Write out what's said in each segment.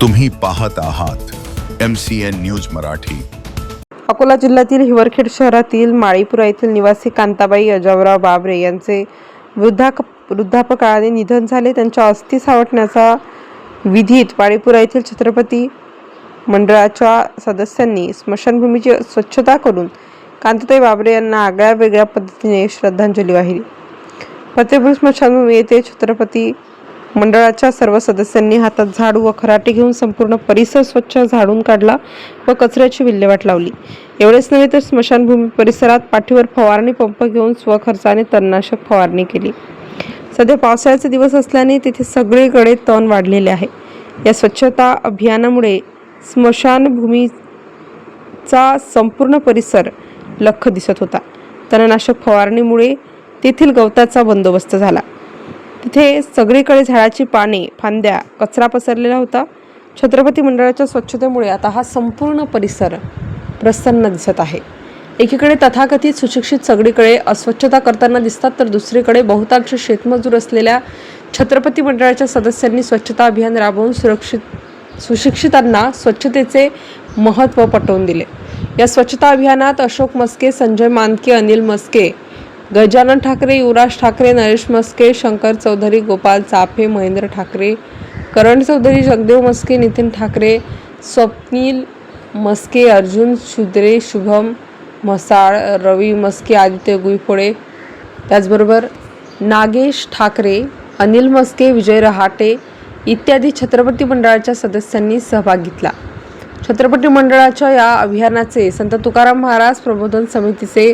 तुम्ही पाहत आहात M C N news Marathi. Akola जिल्ह्यातील हिवरखेड शहरातील माळीपुरा येथील निवासी कांताबाई अजावराव बाबरे यांचे वृद्धाक वृद्धापकाळाने निधन झाले. त्यांच्या अस्थी सावटण्याचा विधीत माळीपुरा येथील छत्रपती मंडळाच्या सदस्यांनी स्मशानभूमीची स्वच्छता करून कांताताई बाबरे यांना आगळ्या वेगळ्या पद्धतीने श्रद्धांजली वाहिली. फतेपूर स्मशानभूमी येथे छत्रपती मंडळाच्या सर्व सदस्यांनी हातात झाडू व खराटे घेऊन संपूर्ण परिसर स्वच्छ झाडून काढला व कचऱ्याची विल्हेवाट लावली. एवढेच नव्हे तर स्मशानभूमी परिसरात पाठीवर फवारणी पंप घेऊन स्वखर्चाने तणनाशक फवारणी केली. सध्या पावसाळ्याचे दिवस असल्याने तिथे सगळीकडे तण वाढलेले आहे. या स्वच्छता अभियानामुळे स्मशानभूमीचा संपूर्ण परिसर लख दिसत होता. तणनाशक फवारणीमुळे तेथील गवताचा बंदोबस्त झाला. तिथे सगळीकडे झाडाची पाने फांद्या कचरा पसरलेला होता. छत्रपती मंडळाच्या स्वच्छतेमुळे आता हा संपूर्ण परिसर प्रसन्न दिसत आहे. एकीकडे तथाकथित सुशिक्षित सगळीकडे अस्वच्छता करताना दिसतात तर दुसरीकडे बहुतांश शेतमजूर असलेल्या छत्रपती मंडळाच्या सदस्यांनी स्वच्छता अभियान राबवून सुरक्षित सुशिक्षितांना स्वच्छतेचे महत्त्व पटवून दिले. या स्वच्छता अभियानात अशोक मस्के संजय मानके अनिल मस्के गजानन ठाकरे युवराज ठाकरे नरेश मस्के शंकर चौधरी गोपाल चाफे महेंद्र ठाकरे करण चौधरी जगदेव मस्के नितीन ठाकरे स्वप्नील मस्के अर्जुन शुद्रे शुभम म्हसाळ रवी मस्के आदित्य गुईफोडे. त्याचबरोबर नागेश ठाकरे अनिल मस्के विजय रहाटे इत्यादी छत्रपती मंडळाच्या सदस्यांनी सहभाग घेतला. छत्रपती मंडळाच्या या अभियानाचे संत तुकाराम महाराज प्रबोधन समितीचे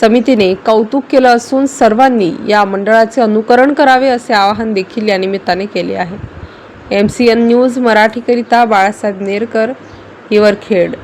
समितीने कौतुक केलं असून सर्वांनी या मंडळाचे अनुकरण करावे असे आवाहन देखील या निमित्ताने केले आहे. एम सी एन न्यूज मराठीकरिता बाळासाहेब नेरकर हिवरखेड